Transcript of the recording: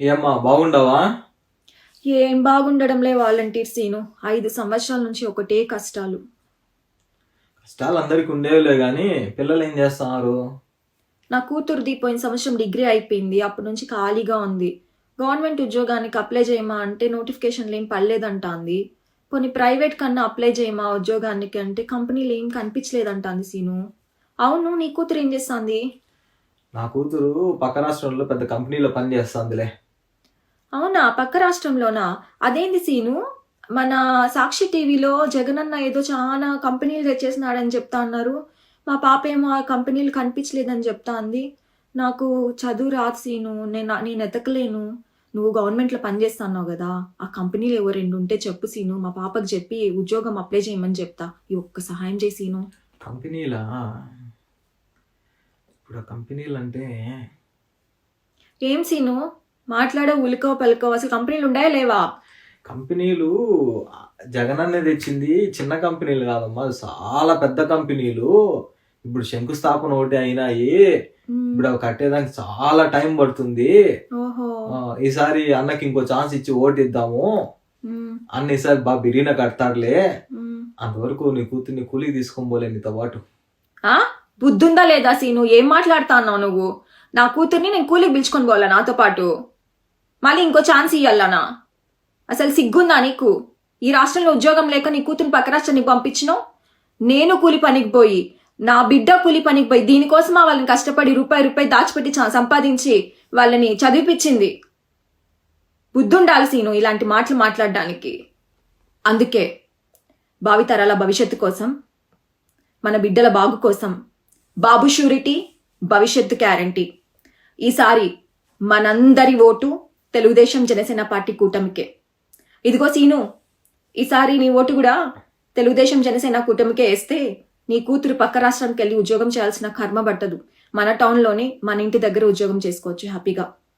ఏమ్మా బాగుండవా? ఏం బాగుండడంలే volunteer scene. ఐదు సంవత్సరాల నుంచి ఒకటే కష్టాలు. కష్టాలు అందరికి ఉండేవిలే కానీ పిల్లలు ఏం చేస్తున్నారు? నా కూతురుది పోయిన సంవత్సరం డిగ్రీ అయిపోయింది. అప్పటి నుంచి ఖాళీగా ఉంది. గవర్నమెంట్ ఉద్యోగానికి అప్లై చేయమా అంటే నోటిఫికేషన్లు ఏం పడలేదంటాంది. కొన్ని ప్రైవేట్ కన్నా అప్లై చేయమా ఉద్యోగానికి అంటే కంపెనీలు ఏం కనిపించలేదంటాంది సీను. అవును నీ కూతురు ఏం చేస్తుంది? నా కూతురు పక్క రాష్ట్రంలో పెద్ద కంపెనీలో పని చేస్తుందిలే అవునా? పక్క రాష్ట్రంలోనా? అదేంది సీను? మన సాక్షి టీవీలో జగనన్న ఏదో చాలా కంపెనీలు తెచ్చేసినాడని చెప్తా అన్నారు. మా పాప ఏమో ఆ కంపెనీలు కనిపించలేదని చెప్తా అంది. నాకు చదువు రాదు సీను. నేను నేను ఎతకలేను. నువ్వు గవర్నమెంట్లో పనిచేస్తున్నావు కదా. ఆ కంపెనీలు ఏవో రెండు ఉంటే చెప్పు సీను. మా పాపకు చెప్పి ఉద్యోగం అప్లై చేయమని చెప్తా. ఈ ఒక్క సహాయం చేయి సీను. కంపెనీలా? ఇప్పుడు ఆ కంపెనీలు అంటే ఏం సీను? మాట్లాడే ఉలికో పలుకో అసలు కంపెనీలు ఉన్నాయా లేవా? కంపెనీలు జగనన్నే తెచ్చింది చిన్న కంపెనీలు కాదమ్మా చాలా పెద్ద కంపెనీలు. ఇప్పుడు శంకుస్థాపన ఒకటి అయినాయి. ఇప్పుడు అవి కట్టేదానికి చాలా టైం పడుతుంది. ఈసారి అన్నకి ఇంకో ఛాన్స్ ఇచ్చి ఓటు ఇద్దాము. అన్న ఈసారి బాగా బిరీన కడతాడులే. అంతవరకు నీ కూతుర్ని కూలికి తీసుకొని పోలే నీతో పాటు. ఆ? బుద్ధుందా లేదా సీను? ఏం మాట్లాడుతా అన్నావు నువ్వు? నా కూతుర్ని నేను కూలికి పిలుచుకొని పోవాలా నాతో పాటు? మళ్ళీ ఇంకో ఛాన్స్ ఇయ్యాలనా? అసలు సిగ్గుందా నీకు? ఈ రాష్ట్రంలో ఉద్యోగం లేక నీ కూతురు పక్క రాష్ట్రాన్ని పంపించినావు? నేను కూలి పనికి పోయి నా బిడ్డ కూలి పనికి పోయి దీనికోసమా వాళ్ళని కష్టపడి రూపాయి రూపాయి దాచిపెట్టి చా- సంపాదించి వాళ్ళని చదివిపించింది బుద్ధుండాలి సీను ఇలాంటి మాటలు మాట్లాడడానికి. అందుకే భావితరాల భవిష్యత్తు కోసం మన బిడ్డల బాగు కోసం బాబు షూరిటీ భవిష్యత్తు గ్యారంటీ. ఈసారి మనందరి ఓటు తెలుగుదేశం జనసేన పార్టీ కూటమికే. ఇదిగో సీను ఈసారి నీ ఓటు కూడా తెలుగుదేశం జనసేన కూటమికే వేస్తే నీ కూతురు పక్క రాష్ట్రానికి వెళ్ళి ఉద్యోగం చేయాల్సిన కర్మ పట్టదు. మన టౌన్లోనే మన ఇంటి దగ్గర ఉద్యోగం చేసుకోవచ్చు హ్యాపీగా.